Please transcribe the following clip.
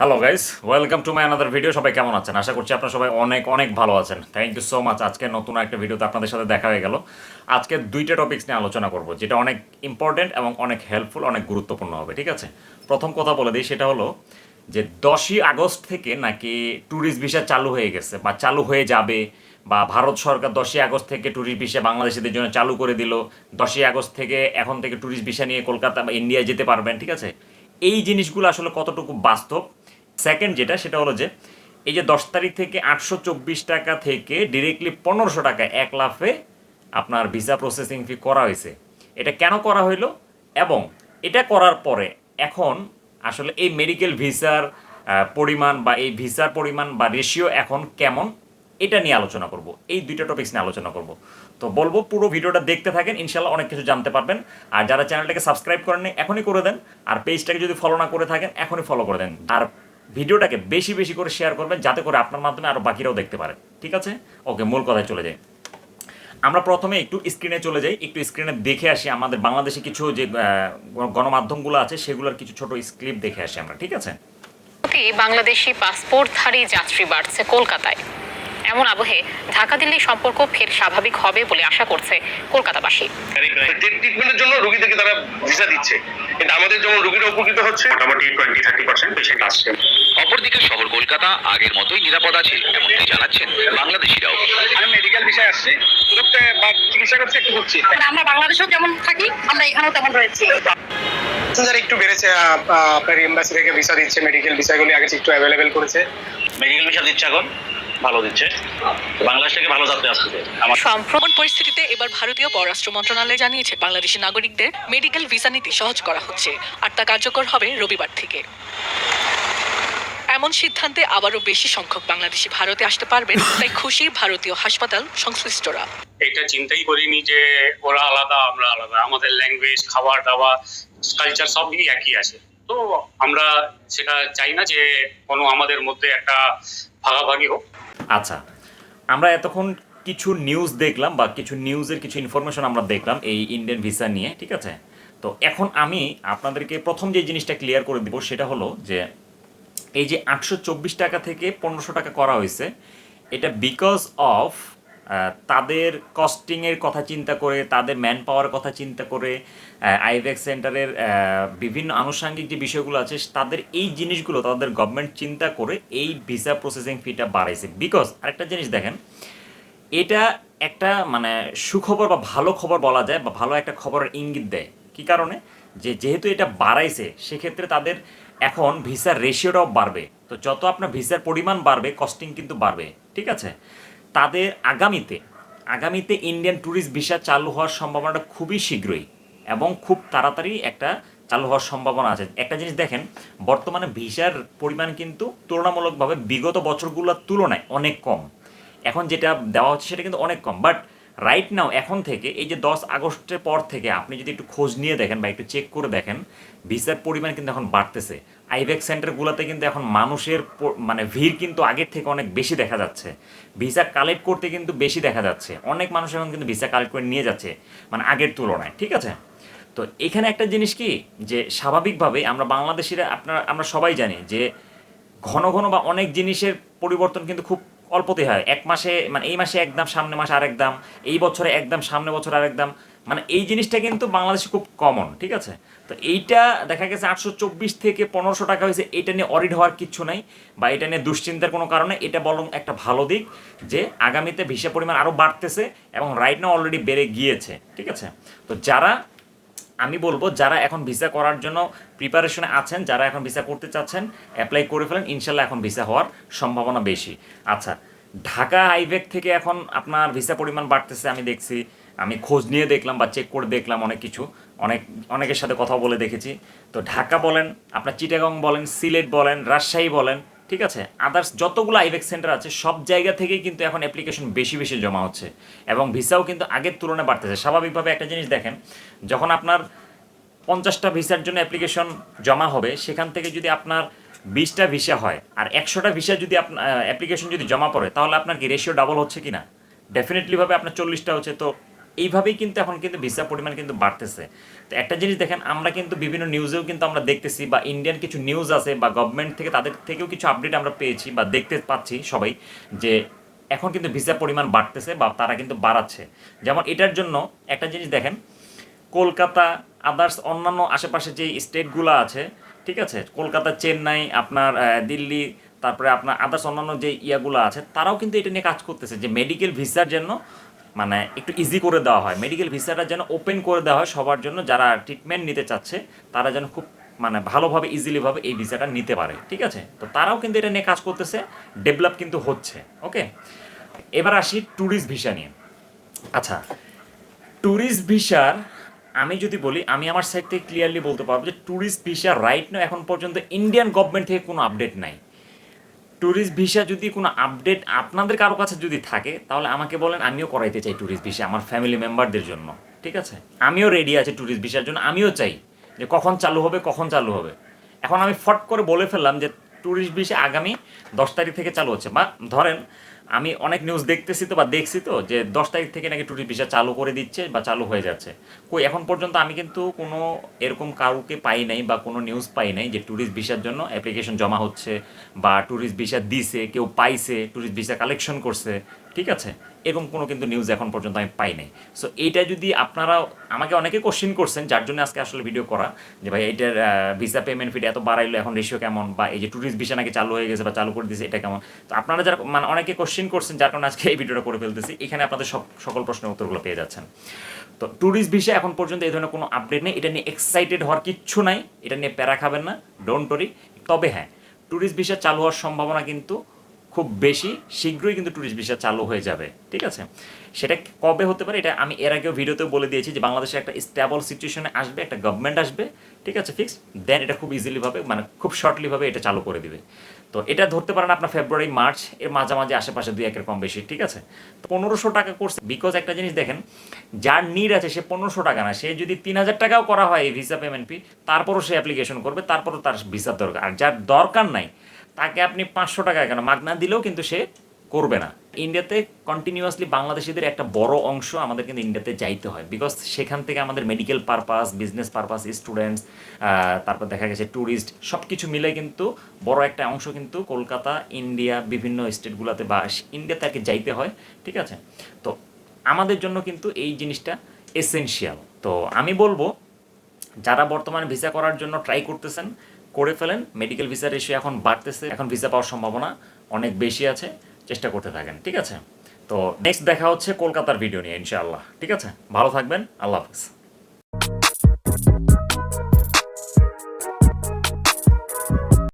Hello guys welcome to my another video সবাই কেমন আছেন? আশা করছি আপনারা সবাই অনেক অনেক ভালো আছেন। থ্যাংক ইউ সো মাচ আজকে নতুন একটা ভিডিওতে আপনাদের সাথে দেখা হয়ে গেল। আজকে দুইটা টপিক্স নিয়ে আলোচনা করব, যেটা অনেক ইম্পর্টেন্ট এবং অনেক হেল্পফুল অনেক গুরুত্বপূর্ণ হবে, ঠিক আছে? প্রথম কথা বলে দিই, সেটা হলো যে দশই আগস্ট থেকে নাকি ট্যুরিস্ট ভিসা চালু হয়ে গেছে বা চালু হয়ে যাবে বা ভারত সরকার দশই আগস্ট থেকে ট্যুরিস্ট ভিসা বাংলাদেশিদের জন্য চালু করে দিল। দশই আগস্ট থেকে এখন থেকে ট্যুরিস্ট ভিসা নিয়ে কলকাতা বা ইন্ডিয়ায় যেতে পারবেন, ঠিক আছে? এই জিনিসগুলো আসলে কতটুকু বাস্তব? সেকেন্ড যেটা, সেটা হলো যে, এই যে দশ তারিখ থেকে আটশো চব্বিশ টাকা থেকে ডিরেক্টলি পনেরোশো টাকা এক লাফে আপনার ভিসা প্রসেসিং ফি করা হয়েছে। এটা কেন করা হইল? এবং এটা করার পরে এখন আসলে এই মেডিকেল ভিসার পরিমাণ বা এই ভিসার পরিমাণ বা রেশিও এখন কেমন? এটা নিয়ে আলোচনা করব। এই দুইটা টপিক্স নিয়ে আলোচনা করব। তো বলব, পুরো ভিডিওটা দেখতে থাকেন, ইনশাল্লাহ অনেক কিছু জানতে পারবেন। আর যারা চ্যানেলটাকে সাবস্ক্রাইব করেননি, এখনই করে দেন। আর পেজটাকে যদি ফলো না করে থাকেন, এখনই ফলো করে দেন। আর ভিডিওটাকে বেশি বেশি করে শেয়ার করবেন, যাতে করে আপনার মাধ্যমে আরও বাকিরাও দেখতে পারে। ঠিক আছে? ওকে, মূল কথায় চলে যাই। আমরা প্রথমে একটু স্ক্রিনে চলে যাই। একটু স্ক্রিনে দেখে আসি আমাদের বাংলাদেশে কিছু যে গণমাধ্যমগুলো আছে, সেগুলোর কিছু ছোট স্ক্রিপ্ট দেখে আসি আমরা। ঠিক আছে? বাংলাদেশি পাসপোর্টধারী যাত্রী বাড়ছে কলকাতায়। এমন আবহে ঢাকা দিল্লি সম্পর্ক ফের স্বাভাবিক হবে বলে আশা করছে কলকাতাবাসী। ট্রিটমেন্টের জন্য রোগীদেরকে তারা ভিসা দিচ্ছে। কিন্তু আমাদের যেমন রোগীরা উপকৃত হচ্ছে মোটামুটি টোয়েন্টি থার্টি পার্সেন্ট পেশেন্ট আসছে। অপরদিকে শহর কলকাতা আগের মতোই নিরাপদ আছে এমনটি জানাচ্ছেন বাংলাদেশিরাও। আমি মেডিকেল বিষয়ে আসছি। করতে বা চিকিৎসা করতে একটু হচ্ছে আমরা বাংলাদেশেও যেমন থাকি আমরা এখানেও তেমন রয়েছি। প্যাসেঞ্জার একটু বেড়েছে আপনার এম্বাসি থেকে ভিসা দিচ্ছে মেডিকেল ভিসাগুলি আগে একটু অ্যাভেলেবেল করেছে। মেডিকেল ভিসা দিচ্ছে এখন? ভালো দিচ্ছে। বাংলাদেশ থেকে ভালো যাত্রী আসতেছে আমার এমন পরিস্থিতিতে এবার ভারতীয় পররাষ্ট্র মন্ত্রণালয় জানিয়েছে বাংলাদেশি নাগরিকদের মেডিকেল ভিসা নীতি সহজ করা হচ্ছে আর তা কার্যকর হবে রবিবার থেকে। এমন সিদ্ধান্তে আবারও বেশি সংখ্যক বাংলাদেশি ভারতে আসতে পারবেন তাই খুশি ভারতীয় হাসপাতাল সংশ্লিষ্টরা। এটা চিন্তাই করিনি যে ওরা আলাদা আমরা আলাদা। আমাদের ল্যাঙ্গুয়েজ খাবার দাবার কালচার সবই একই আছে। তো আমরা সেটা চাই না যে কোনো আমাদের মধ্যে একটা ভাগাভাগি হোক। আচ্ছা আমরা এতক্ষণ কিছু নিউজ দেখলাম বা কিছু নিউজের কিছু ইনফরমেশন আমরা দেখলাম এই ইন্ডিয়ান ভিসা নিয়ে, ঠিক আছে? তো এখন আমি আপনাদেরকে প্রথম যে জিনিসটা ক্লিয়ার করে দিব সেটা হলো যে এই যে আটশো চব্বিশ টাকা থেকে পনেরোশো টাকা করা হয়েছে, এটা বিকজ অফ তাদের কস্টিংয়ের কথা চিন্তা করে, তাদের ম্যান পাওয়ার কথা চিন্তা করে আইভেক্স সেন্টারের বিভিন্ন আনুষঙ্গিক যে বিষয়গুলো আছে, তাদের এই জিনিসগুলো তাদের গভর্নমেন্ট চিন্তা করে এই ভিসা প্রসেসিং ফিটা বাড়াইছে। বিকজ আরেকটা জিনিস দেখেন, এটা একটা মানে সুখবর বা ভালো খবর বলা যায় বা ভালো একটা খবরের ইঙ্গিত দেয়। কি কারণে? যে যেহেতু এটা বাড়াইছে, সেক্ষেত্রে তাদের এখন ভিসার রেশিওটাও বাড়বে। তো যত আপনার ভিসার পরিমাণ বাড়বে কস্টিং কিন্তু বাড়বে। ঠিক আছে? তাদের আগামীতে আগামীতে ইন্ডিয়ান ট্যুরিস্ট ভিসা চালু হওয়ার সম্ভাবনাটা খুবই শীঘ্রই এবং খুব তাড়াতাড়ি একটা চালু হওয়ার সম্ভাবনা আছে। একটা জিনিস দেখেন, বর্তমানে ভিসার পরিমাণ কিন্তু তুলনামূলকভাবে বিগত বছরগুলোর তুলনায় অনেক কম। এখন যেটা দেওয়া হচ্ছে সেটা কিন্তু অনেক কম বাট রাইট নাও এখন থেকে, এই যে দশ আগস্টের পর থেকে আপনি যদি একটু খোঁজ নিয়ে দেখেন বা একটু চেক করে দেখেন ভিসার পরিমাণ কিন্তু এখন বাড়তেছে। আইভেক সেন্টারগুলোতে কিন্তু এখন মানুষের মানে ভিড় কিন্তু আগের থেকে অনেক বেশি দেখা যাচ্ছে। ভিসা কালেক্ট করতে কিন্তু বেশি দেখা যাচ্ছে। অনেক মানুষ এখন কিন্তু ভিসা কালেক্ট করে নিয়ে যাচ্ছে মানে আগের তুলনায়, ঠিক আছে? তো এখানে একটা জিনিস কি, যে স্বাভাবিকভাবে আমরা বাংলাদেশিরা, আপনার, আমরা সবাই জানি যে ঘন ঘন বা অনেক জিনিসের পরিবর্তন কিন্তু খুব অল্পতে হয়। এক মাসে মানে এই মাসে এক দাম, সামনে মাসে আরেক দাম, এই বছরে এক দাম, সামনে বছর আরেক দাম। মানে এই জিনিসটা কিন্তু বাংলাদেশে খুব কমন ঠিক আছে? তো এইটা দেখা গেছে আটশো চব্বিশ থেকে পনেরোশো টাকা হয়েছে। এটা নিয়ে অরিড হওয়ার কিচ্ছু নাই বা এটা নিয়ে দুশ্চিন্তার কোনো কারণে এটা বরং একটা ভালো দিক যে আগামীতে ভিসা পরিমাণ আরও বাড়তেছে এবং রাইট নাও অলরেডি বেড়ে গিয়েছে, ঠিক আছে? তো যারা আমি বলব, যারা এখন ভিসা করার জন্য প্রিপারেশনে আছেন, যারা এখন ভিসা করতে চাচ্ছেন অ্যাপ্লাই করে ফেলেন, ইনশাল্লাহ এখন ভিসা হওয়ার সম্ভাবনা বেশি। আচ্ছা ঢাকা হাইভেক থেকে এখন আপনার ভিসা পরিমাণ বাড়তেছে, আমি দেখছি। আমি খোঁজ নিয়ে দেখলাম বা চেক করে দেখলাম অনেক কিছু। অনেক, অনেকের সাথে কথা বলে দেখেছি। তো ঢাকা বলেন, আপনার চিটাগং বলেন সিলেট বলেন রাজশাহী বলেন ঠিক আছে? আদার্স যতগুলো আইভেক্স সেন্টার আছে, সব জায়গা থেকেই কিন্তু এখন অ্যাপ্লিকেশন বেশি বেশি জমা হচ্ছে। এবং ভিসাও কিন্তু আগের তুলনায় বাড়তেছে। স্বাভাবিকভাবে একটা জিনিস দেখেন, যখন আপনার পঞ্চাশটা ভিসার জন্য অ্যাপ্লিকেশন জমা হবে, সেখান থেকে যদি আপনার বিশটা ভিসা হয়, আর একশোটা ভিসা যদি আপনার অ্যাপ্লিকেশন যদি জমা পড়ে, তাহলে আপনার কি রেশিও ডাবল হচ্ছে কি না ডেফিনেটলিভাবে আপনার চল্লিশটা হচ্ছে, তো এইভাবেই কিন্তু এখন কিন্তু ভিসার পরিমাণ কিন্তু বাড়তেছে। তো একটা জিনিস দেখেন, আমরা কিন্তু বিভিন্ন নিউজেও কিন্তু আমরা দেখতেছি বা ইন্ডিয়ান কিছু নিউজ আছে বা গভর্নমেন্ট থেকে তাদের থেকেও কিছু আপডেট আমরা পেয়েছি বা দেখতে পাচ্ছি সবাই যে এখন কিন্তু ভিসার পরিমাণ বাড়তেছে বা তারা কিন্তু বাড়াচ্ছে। যেমন এটার জন্য একটা জিনিস দেখেন, কলকাতা আদার্স অন্যান্য আশেপাশে যে স্টেটগুলো আছে, ঠিক আছে? কলকাতা, চেন্নাই, আপনার দিল্লি, তারপরে আপনার আদার্স অন্যান্য যে ইয়াগুলো আছে, তারাও কিন্তু এটা নিয়ে কাজ করতেছে যে মেডিকেল ভিসার জন্য মানে একটু ইজি করে দেওয়া হয়। মেডিকেল ভিসাটা যেন ওপেন করে দেওয়া হয় সবার জন্য, যারা ট্রিটমেন্ট নিতে চাচ্ছে, তারা যেন খুব মানে ভালোভাবে ইজিলিভাবে এই ভিসাটা নিতে পারে, ঠিক আছে? তো তারাও কিন্তু এটা নিয়ে কাজ করতেছে ডেভেলপ কিন্তু হচ্ছে ওকে এবার আসি ট্যুরিস্ট ভিসা নিয়ে। আচ্ছা ট্যুরিস্ট ভিসার আমি যদি বলি, আমি আমার সাইড থেকে ক্লিয়ারলি বলতে পারব যে ট্যুরিস্ট ভিসা রাইট না এখন পর্যন্ত ইন্ডিয়ান গভর্নমেন্ট থেকে কোনো আপডেট নাই। ট্যুরিস্ট ভিসা যদি কোনো আপডেট আপনাদের কারও কাছে যদি থাকে, তাহলে আমাকে বলেন, আমিও করাইতে চাই ট্যুরিস্ট ভিসা আমার ফ্যামিলি মেম্বারদের জন্য, ঠিক আছে? আমিও রেডি আছি ট্যুরিস্ট ভিসার জন্য, আমিও চাই যে কখন চালু হবে, কখন চালু হবে। এখন আমি ফট করে বলে ফেললাম যে ট্যুরিস্ট ভিসা আগামী দশ তারিখ থেকে চালু হচ্ছে। বা ধরেন আমি অনেক নিউজ দেখতেছি তো বা দেখছি তো যে দশ তারিখ থেকে নাকি টুরিস্ট ভিসা চালু করে দিচ্ছে বা চালু হয়ে যাচ্ছে। কই, এখন পর্যন্ত আমি কিন্তু কোনো এরকম কারুকে পাই নাই বা কোনো নিউজ পাই নাই যে টুরিস্ট ভিসার জন্য অ্যাপ্লিকেশন জমা হচ্ছে বা ট্যুরিস্ট ভিসা দিছে, কেউ পাইছে, টুরিস্ট ভিসা কালেকশন করছে। ঠিক আছে? এরকম কোনো কিন্তু নিউজ এখন পর্যন্ত আমি পাই নাই। সো এইটা যদি আপনারা আমাকে অনেকে কোশ্চেন করছেন, যার জন্য আজকে আসলে ভিডিও করা, যে ভাই এইটার ভিসা পেমেন্ট ফিট এত বাড়াইলো, এখন রেশিও কেমন? বা এই যে ট্যুরিস্ট ভিসা নাকি চালু হয়ে গেছে বা চালু করে দিয়েছে এটা কেমন? তো আপনারা যারা মানে অনেকে কোশ্চেন করছেন, যার কারণে আজকে এই ভিডিওটা করে ফেলতেছি। এখানে আপনাদের সব, সকল প্রশ্নের উত্তরগুলো পেয়ে যাচ্ছেন। তো ট্যুরিস্ট ভিসা এখন পর্যন্ত এই ধরনের কোনো আপডেট নেই। এটা নিয়ে এক্সাইটেড হওয়ার কিচ্ছু নাই। এটা নিয়ে প্যারা খাবেন না। ডোন্ট টরি তবে হ্যাঁ ট্যুরিস্ট ভিসা চালু হওয়ার সম্ভাবনা কিন্তু খুব বেশি শীঘ্রই কিন্তু ট্যুরিস্ট ভিসা চালু হয়ে যাবে, ঠিক আছে? সেটা কবে হতে পারে এটা আমি এর আগেও ভিডিওতেও বলে দিয়েছি যে বাংলাদেশে একটা স্টেবল সিচুয়েশনে আসবে, একটা গভর্নমেন্ট আসবে, ঠিক আছে ফিক্স দেন এটা খুব ইজিলিভাবে মানে খুব শর্টলিভাবে এটা চালু করে দিবে। তো এটা ধরতে পারেন আপনার ফেব্রুয়ারি মার্চ এর মাঝামাঝি আশেপাশে দুই একের কম বেশি, ঠিক আছে? তো পনেরোশো টাকা করছে বিকজ একটা জিনিস দেখেন, যার নিড আছে সে পনেরোশো টাকা না, সে যদি তিন হাজার টাকাও করা হয় এই ভিসা পেমেন্ট ফি তারপরও সে অ্যাপ্লিকেশন করবে, তারপরও তার ভিসার দরকার। আর যার দরকার নাই তাকে আপনি পাঁচশো টাকা কেন? মাগনা দিলেও কিন্তু সে করবে না। ইন্ডিয়াতে কন্টিনিউয়াসলি বাংলাদেশিদের একটা বড় অংশ আমাদের কিন্তু ইন্ডিয়াতে যাইতে হয়। বিকজ সেখান থেকে আমাদের medical purpose business purpose students তারপর দেখা গেছে ট্যুরিস্ট সব কিছু মিলে কিন্তু বড় একটা অংশ কিন্তু কলকাতা, ইন্ডিয়া, বিভিন্ন স্টেটগুলোতে বা ইন্ডিয়াতে আর যাইতে হয়। ঠিক আছে? তো আমাদের জন্য কিন্তু এই জিনিসটা এসেনশিয়াল তো আমি বলব, যারা বর্তমানে ভিসা করার জন্য ট্রাই করতেছেন করে ফেলেন। মেডিকেল ভিসার রেশিও এখন বাড়তেছে। এখন ভিসা পাওয়ার সম্ভাবনা অনেক বেশি আছে। চেষ্টা করতে থাকেন, ঠিক আছে? তো নেক্সট দেখা হচ্ছে কলকাতার ভিডিও নিয়ে, ইনশাআল্লাহ, ঠিক আছে? ভালো থাকবেন, আল্লাহ হাফিজ।